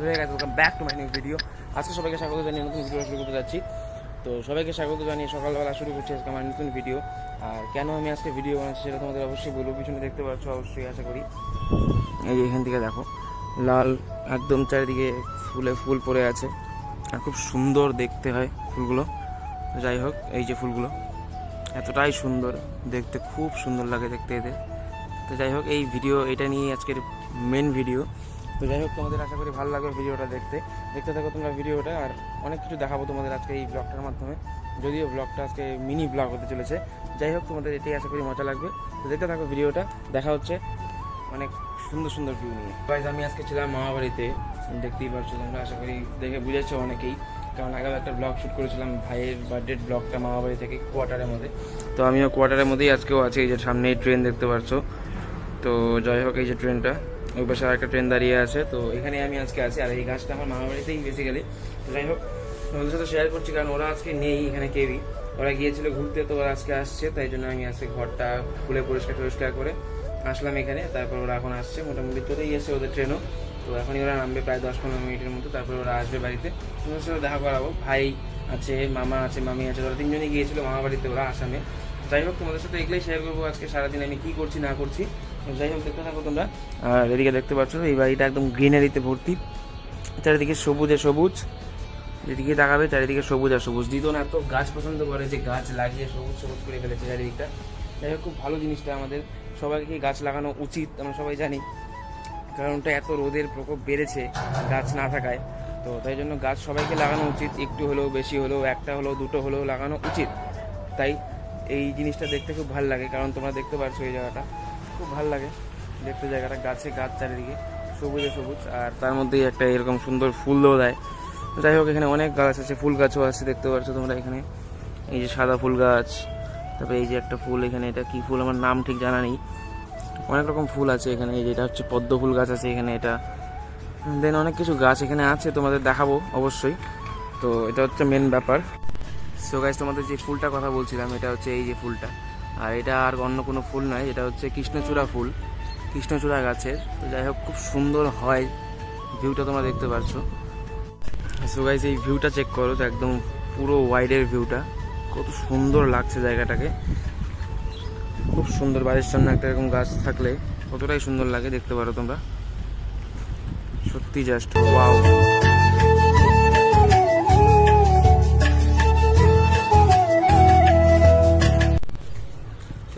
Welcome back to my new video আজকে সবাইকে স্বাগত জানিয়ে নতুন ভিডিও শুরু করতে যাচ্ছি। তো সবাইকে স্বাগত জানিয়ে সকালবেলা শুরু করছি আজকে আমার নতুন ভিডিও আর কেন আমি আজকে ভিডিও বানাচ্ছি সেটা তোমাদের অবশ্যই বলব, পিছনে দেখতে পাচ্ছ, অবশ্যই আশা করি। এই যে এখান থেকে দেখো, লাল একদম চারিদিকে ফুলে ফুল পড়ে আছে। আর খুব সুন্দর দেখতে হয় ফুলগুলো। যাই হোক, এই যে ফুলগুলো, এতটাই সুন্দর। দেখতে খুব সুন্দর লাগে দেখতে এদের। তো যাই হোক, এই ভিডিও এটা নিয়ে আজকের মেন ভিডিও তো যাই হোক, তোমাদের আশা করি ভালো লাগবে ভিডিওটা দেখতে। দেখতে থাকো তোমরা ভিডিওটা, আর অনেক কিছু দেখাবো তোমাদের আজকে এই ব্লগটার মাধ্যমে। যদিও ব্লগটা আজকে মিনি ব্লগ হতে চলেছে। যাই হোক, তোমাদের এটাই আশা করি মজা লাগবে। তো দেখতে থাকো ভিডিওটা, দেখা হচ্ছে অনেক সুন্দর সুন্দর ভিউ নিয়ে। গাইজ আমি আজকে ছিলাম মামাবাড়িতে। দেখতেই পারছ তোমরা, আশা করি দেখে বুঝেছ অনেকেই। কারণ আগেও একটা ব্লগ শ্যুট করেছিলাম, ভাইয়ের বার্থডে ব্লগটা মামাবাড়ি থেকে কোয়ার্টারের মধ্যে। তো আমিও কোয়ার্টারের মধ্যেই আজকেও আছি, এই যে সামনে ট্রেন দেখতে পাচ্ছো। তো যাই হোক, এই যে ট্রেনটা ওই পাশে আরেকটা ট্রেন দাঁড়িয়ে আছে, তো এখানে আমি আজকে আছি। আর এই গাছটা আমার মামাবাড়িতেই বেসিক্যালি তো যাই হোক ওদের সাথে শেয়ার করছি, কারণ ওরা আজকে নেই এখানে কেউই। ওরা গিয়েছিল ঘুরতে, তো ওরা আজকে আসছে, তাই জন্য আমি আজকে ঘরটা খুলে পরিষ্কার টরিষ্কার করে আসলাম এখানে। তারপর ওরা এখন আসছে, মোটামুটি চলেই এসে ওদের ট্রেনও তো এখনই ওরা নামবে প্রায় দশ পনেরো মিনিটের মতো, তারপর ওরা আসবে বাড়িতে। ওদের সাথে দেখা করাবো, ভাই আছে, মামা আছে, মামি আছে, ওরা তিনজনই গিয়েছিল মামা বাড়িতে, ওরা আসামে। যাই হোক, তোমাদের সাথে এগুলোই শেয়ার করব আজকে, সারাদিন আমি কী করছি, না করছি। যাই হোক, দেখতে থাকো তোমরা। আর এদিকে দেখতে পাচ্ছ, এই বাড়িটা একদম গ্রিনারিতে ভর্তি। চারিদিকে সবুজে সবুজ। যেদিকে তাকাবে, চারিদিকে সবুজ আর সবুজ। দিদন এত গাছ পছন্দ করে যে গাছ লাগিয়ে সবুজ সবুজ করে ফেলেছে চারিদিকটা। যাই হোক, খুব ভালো জিনিসটা আমাদের। সবাইকে গাছ লাগানো উচিত, আমরা সবাই জানি। কারণটা এত রোদের প্রকোপ বেড়েছে গাছ না থাকায়। তো তাই জন্য গাছ সবাইকে লাগানো উচিত। একটু হলেও বেশি হলেও, একটা হলেও, দুটো হলেও লাগানো উচিত। তাই এই জিনিসটা দেখতে খুব ভালো লাগে, কারণ তোমরা দেখতে পারছ এই জায়গাটা। খুব ভালো লাগে। দেখতে জায়গাটা, গাছে গাছ চারিদিকে, সবুজে সবুজ। আর তার মধ্যেই একটা এরকম সুন্দর ফুল ফুলও দেয় যাই হোক, এখানে অনেক গাছ আছে, ফুল গাছও আছে, দেখতে পাচ্ছ তোমরা এখানে। এই যে সাদা ফুল গাছ, তারপরে এই যে একটা ফুল এখানে, এটা কি ফুল আমার নাম ঠিক জানা নেই। অনেক রকম ফুল আছে এখানে, এই যে এটা হচ্ছে পদ্ম ফুল গাছ আছে এখানে, এটা। দেন অনেক কিছু গাছ এখানে আছে, তোমাদের দেখাবো অবশ্যই। তো এটা হচ্ছে মেন ব্যাপার। সো গাইজ তোমাদের যে ফুলটা কথা বলছিলাম, এটা হচ্ছে এই যে ফুলটা। আর এটা আর অন্য কোনো ফুল নয়, এটা হচ্ছে কৃষ্ণচূড়া ফুল, কৃষ্ণচূড়া গাছের। তো যাই হোক, খুব সুন্দর হয় ভিউটা তোমরা দেখতে পাচ্ছ। সো গাইজ এই ভিউটা চেক করো তো একদম পুরো ওয়াইডের ভিউটা কত সুন্দর লাগছে জায়গাটাকে। খুব সুন্দর বাড়ির সামনে একটা এরকম গাছ থাকলে কতটাই সুন্দর লাগে দেখতে পারো তোমরা। সত্যি জাস্ট ওয়াও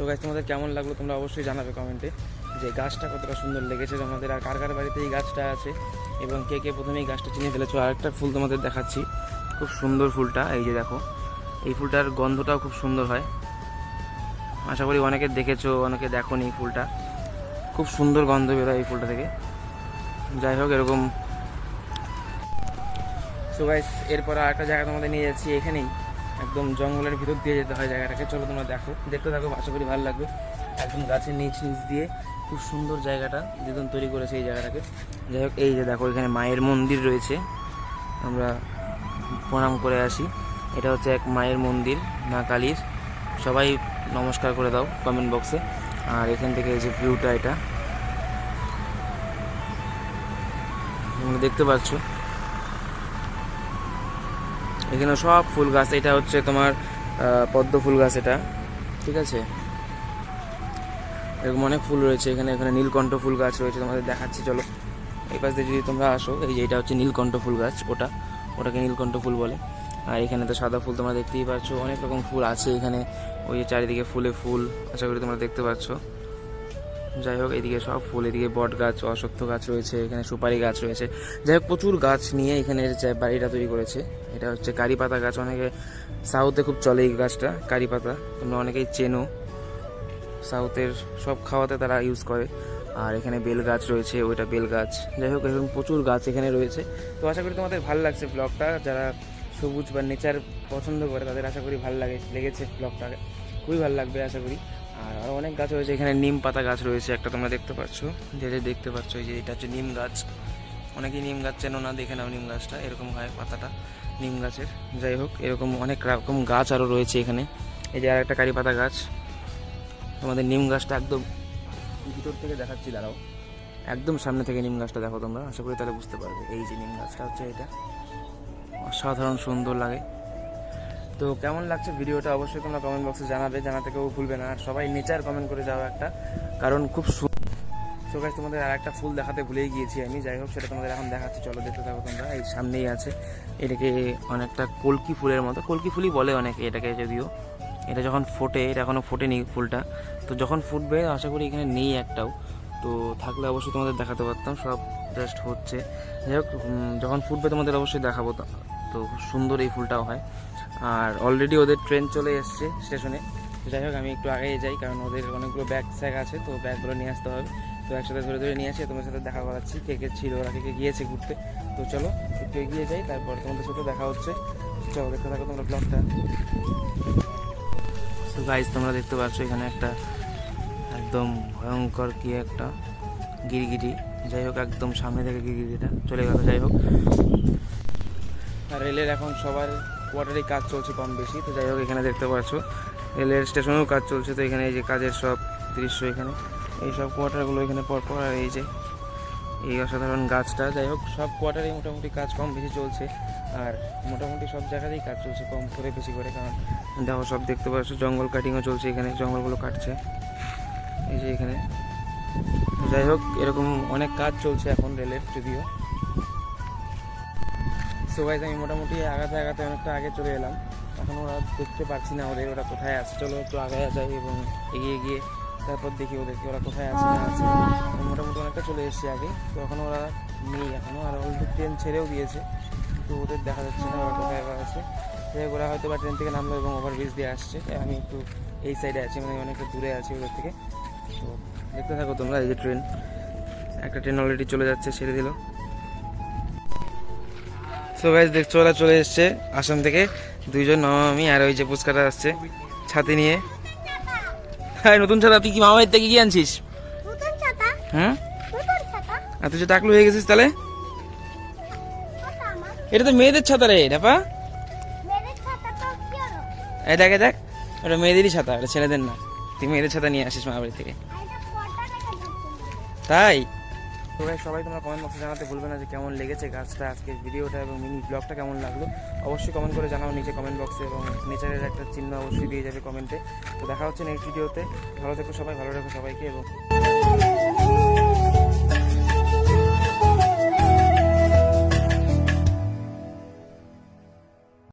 গাছ তোমাদের কেমন লাগল তোমরা অবশ্যই জানাবে কমেন্টে যে গাছটা কতটা সুন্দর লেগেছে তোমাদের আর কার কার বাড়িতে এই গাছটা আছে এবং কে কে প্রথমে এই গাছটা চিনে ফেলেছো আরেকটা ফুল তোমাদের দেখাচ্ছি। খুব সুন্দর ফুলটা, এই যে দেখো। এই ফুলটার গন্ধটাও খুব সুন্দর হয়। আশা করি অনেকে দেখেছ, অনেকে দেখো এই ফুলটা। খুব সুন্দর গন্ধ বেরোয় এই ফুলটা থেকে। যাই হোক, এরকম। সো গাইস এরপর আর একটা জায়গা তোমাদের নিয়ে যাচ্ছি এখানেই। একদম জঙ্গলের ভিতর দিয়ে যেতে হয় জায়গাটাকে। চলো তোমরা দেখো। দেখতে থাকো, আশা করি ভালো লাগবে। একদম গাছের নিচ নিচ দিয়ে খুব সুন্দর জায়গাটা দিদন তৈরি করেছে এই জায়গাটাকে। যাই হোক, এই যে দেখো, এখানে মায়ের মন্দির রয়েছে। আমরা প্রণাম করে আসি। এটা হচ্ছে এক মায়ের মন্দির, মা কালীর। সবাই নমস্কার করে দাও কমেন্ট বক্সে আর এখান থেকে এই যে ভিউটা এটা। দেখতে পাচ্ছ। এখানে সব ফুল গাছ, এটা হচ্ছে তোমার পদ্ম ফুল গাছ এটা। ঠিক আছে? এরকম অনেক ফুল রয়েছে এখানে এখানে নীলকণ্ঠ ফুল গাছ রয়েছে, তোমাদের দেখাচ্ছি, চলো। এই পাশ যদি তোমরা আসো, এই যে এটা হচ্ছে নীলকণ্ঠ ফুল গাছ, ওটা। ওটাকে নীলকণ্ঠ ফুল বলে। আর এখানে তো সাদা ফুল তোমরা দেখতেই পাচ্ছ, অনেক রকম ফুল আছে এখানে। ওই যে চারিদিকে ফুলে ফুল, আশা করি তোমরা দেখতে পাচ্ছ। যাই হোক, এদিকে সব ফুল, এদিকে বট গাছ, অশ্বত্থ গাছ রয়েছে, এখানে সুপারি গাছ রয়েছে। যাই হোক, প্রচুর গাছ নিয়ে এখানে বাড়িটা তৈরি করেছে, এটা হচ্ছে কারি পাতা গাছ। অনেকে সাউথে খুব চলে এই গাছটা, কারি পাতা। তোমরা অনেকেই চেনো, সাউথের সব খাওয়াতে তারা ইউজ করে। আর এখানে বেল গাছ রয়েছে, ওইটা বেল গাছ। যাই হোক, এরকম প্রচুর গাছ এখানে রয়েছে। তো আশা করি তোমাদের ভালো লাগছে ব্লগটা যারা সবুজ বা নেচার পছন্দ করে, তাদের আশা করি ভালো লাগে লেগেছে ব্লগটা খুবই ভালো লাগবে, আশা করি। আর আরও অনেক গাছ রয়েছে, এখানে নিম পাতা গাছ রয়েছে, একটা তোমরা দেখতে পাচ্ছ। যে যে দেখতে পাচ্ছ, এই যে এটা হচ্ছে নিম গাছ। অনেকেই নিম গাছ চেনো না, দেখে নাও নিম গাছটা, এরকম হয় পাতাটা, নিম গাছের। যাই হোক, এরকম অনেক রকম গাছ আরও রয়েছে এখানে। এই যে আর একটা কারি পাতা গাছ। তোমাদের নিম গাছটা একদম ভিতর থেকে দেখাচ্ছি, দাঁড়াও। একদম সামনে থেকে নিম গাছটা দেখো তোমরা, আশা করি তাহলে বুঝতে পারবে। এই যে নিম গাছটা হচ্ছে এটা। অসাধারণ সুন্দর লাগে। তো কেমন লাগছে ভিডিওটা অবশ্যই তোমরা কমেন্ট বক্সে জানাবে, জানাতে কেউ ভুলবে না। আর সবাই নেচার কমেন্ট করে যাও একটা, কারণ খুব গাছ তোমাদের আর একটা ফুল দেখাতে ভুলেই গিয়েছি আমি। যাই হোক, সেটা তোমাদের এখন দেখাচ্ছি। চলো, দেখতে থাকো তোমরা। এই সামনেই আছে। এটাকে অনেকটা কলকি ফুলের মতো। কলকি ফুলই বলে অনেকে এটাকে যদিও। এটা যখন ফোটে, এটা এখনও ফোটেনি ফুলটা। তো যখন ফুটবে, আশা করি এখানে নেই একটাও। তো থাকলে অবশ্যই তোমাদের দেখাতে পারতাম। সব জাস্ট হচ্ছে। যাই হোক যখন ফুটবে তোমাদের অবশ্যই দেখাবো। তো খুব সুন্দর এই ফুলটাও হয়। আর অলরেডি ওদের ট্রেন চলে এসছে স্টেশনে যাই হোক, আমি একটু আগেই যাই, কারণ ওদের অনেকগুলো ব্যাগ স্যাগ আছে, তো ব্যাগগুলো নিয়ে আসতে হবে। তো একসাথে ধরে ধরে নিয়ে আসি, তোমার সাথে দেখা করাচ্ছি, কে কে ছিল, ওরা কে কে গিয়েছে ঘুরতে। তো চলো, একটু এগিয়ে যাই, তারপর তোমাদের সাথে দেখা হচ্ছে। চলো, দেখতে থাকো তোমরা ব্লগটা তো গাইজ তোমরা দেখতে পাচ্ছ এখানে একটা একদম ভয়ঙ্কর কি একটা গিরগিটি। যাই হোক, একদম সামনে থেকে গিরগিটিটা চলে গেল, যাই হোক। আর রেলের এখন সবার কোয়ার্টারেই কাজ চলছে কম বেশি, তো যাই হোক, এখানে দেখতে পাচ্ছ। রেলের স্টেশনেও কাজ চলছে, তো এখানে এই যে কাজের সব দৃশ্য এখানে। এই সব কোয়ার্টারগুলো এখানে পরপর, আর এই যে এই অসাধারণ গাছটা। যাই হোক, সব কোয়ার্টারেই মোটামুটি কাজ কম বেশি চলছে, আর মোটামুটি সব জায়গাতেই কাজ চলছে কম করে বেশি করে, কারণ দেখো, সব দেখতে পাচ্ছ, জঙ্গল কাটিংও চলছে এখানে, জঙ্গলগুলো কাটছে। এই যে এখানে। যাই হোক, এরকম অনেক কাজ চলছে এখন রেলের, যদিও। সো গাইজ আমি মোটামুটি আগাতে আগাতে অনেকটা আগে চলে এলাম। এখন ওরা দেখতে পাচ্ছি না ওদের, ওরা কোথায় আছে। চলো একটু আগে যাই এবং এগিয়ে গিয়ে তারপর দেখি ওদেরকে ওরা কোথায় আছে না আছে। মোটামুটি অনেকটা চলে এসেছি আগে। তো এখন ওরা নেই এখনও আর অলরেডি ট্রেন ছেড়েও দিয়েছে। তো ওদের দেখা যাচ্ছে না ওরা কোথায় আছে। ওরা হয়তো বা ট্রেন থেকে নামলো এবং ওভারব্রিজ দিয়ে আসছে। আমি একটু এই সাইডে আছি মানে অনেকটা দূরে আছি ওদের থেকে। তো দেখতে থাকো তোমরা, এই যে ট্রেন একটা ট্রেন অলরেডি চলে যাচ্ছে, ছেড়ে দিল। সো গাইজ দেখছ ওরা চলে এসছে আসাম থেকে। দুইজন মামা আমি আর ওই যে পুচকাটা আসছে ছাতি নিয়ে। হ্যাঁ নতুন ছাতা তুই কি মামা বাড়ির থেকে কি আনছিস? হ্যাঁ? আর তুই যে টাকলু হয়ে গেছিস তাহলে? এটা তো মেয়েদের ছাতা রে ডাপা এই দেখ দেখ। ওটা মেয়েদেরই ছাতা ওটা ছেলেদের না। তুই মেয়েদের ছাতা নিয়ে আসিস মামা বাড়ি থেকে তাই? তো ভাই সবাই তোমরা কমেন্ট বক্সে জানাতে ভুলবে না যে কেমন লেগেছে গাছটা আজকের ভিডিওটা এবং মিনি ব্লগটা কেমন লাগল। অবশ্যই কমেন্ট করে জানাও নিচে কমেন্ট বক্সে এবং নেচারের একটা চিহ্ন অবশ্যই দিয়ে যাবে কমেন্টে তো দেখা হচ্ছে নেক্সট ভিডিওতে ভালো থেকো সবাই, ভালো রেখো সবাইকে এবং